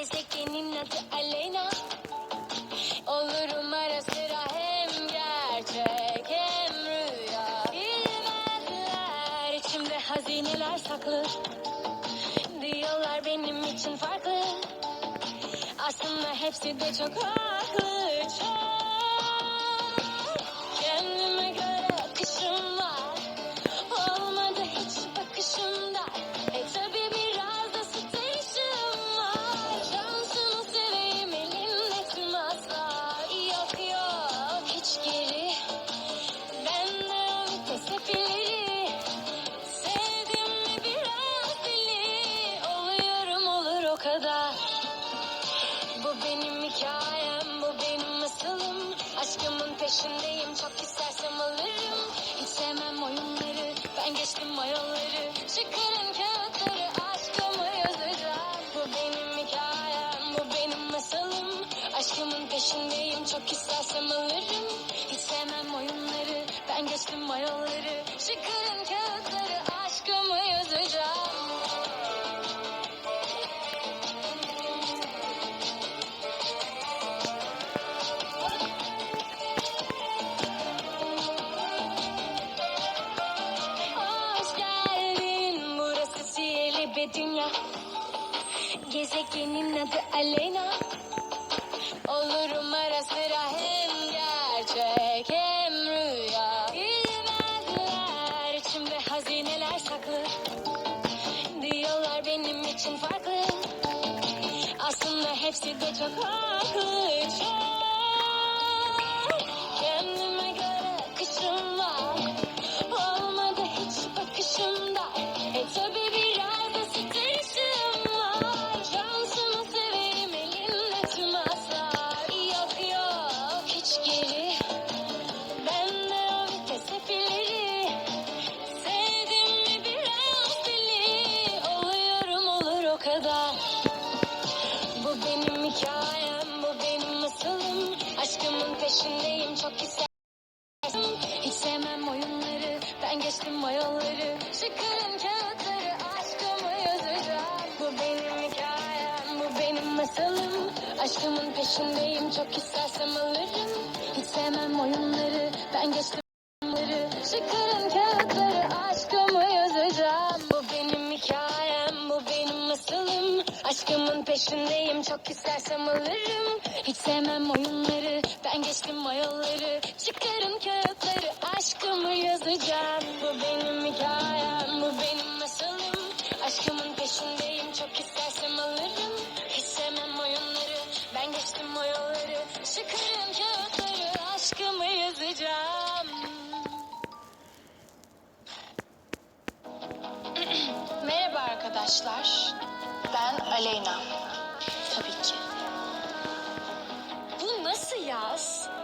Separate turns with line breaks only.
Gezegenin adı Aleyna. Olurum ara sıra hem gerçek hem rüya. Bilmezler içimde hazineler saklı. Diyorlar benim için farklı. Aslında hepsi de çok haklı. Çok peşindeyim, çok istersem alırım. Hiç sevmem oyunları, ben geçtim o yolları. Çıkarın kağıtları, aşkımı yazacağım. Bu benim hikayem, bu benim masalım. Aşkımın peşindeyim, çok istersem alırım. Hiç sevmem oyunları, ben geçtim o yolları. Çıkarın kağıtları, bir dünya. Gezegenin adı Aleyna. Olurum ara sıra hem gerçek hem rüya. Bilmezler içimde hazineler saklı. Diyorlar benim için farklı. Aslında hepsi de çok haklı. Çok. Ben geçtim o yolları Çıkarın kağıtları Aşkımı yazacağım. Bu benim hikayem Bu benim masalım. Aşkımın peşindeyim Çok istersem alırım. Hiç sevmem oyunları Ben geçtim onları Çıkarın kağıtları Aşkımı yazacağım. Bu benim hikayem Bu benim masalım. Aşkımın peşindeyim Çok istersem alırım Hiç sevmem oyunları Ben geçtim o yolları Çıkarın kağıtları Aşkımı yazacağım. Bu benim hikayem Bu benim masalım Aşkımın peşindeyim Çok istersem alırım. Hiç sevmem oyunları Ben geçtim o yolları Çıkarın kağıtları Aşkımı yazacağım.
Merhaba arkadaşlar. Ben Aleyna. Yes.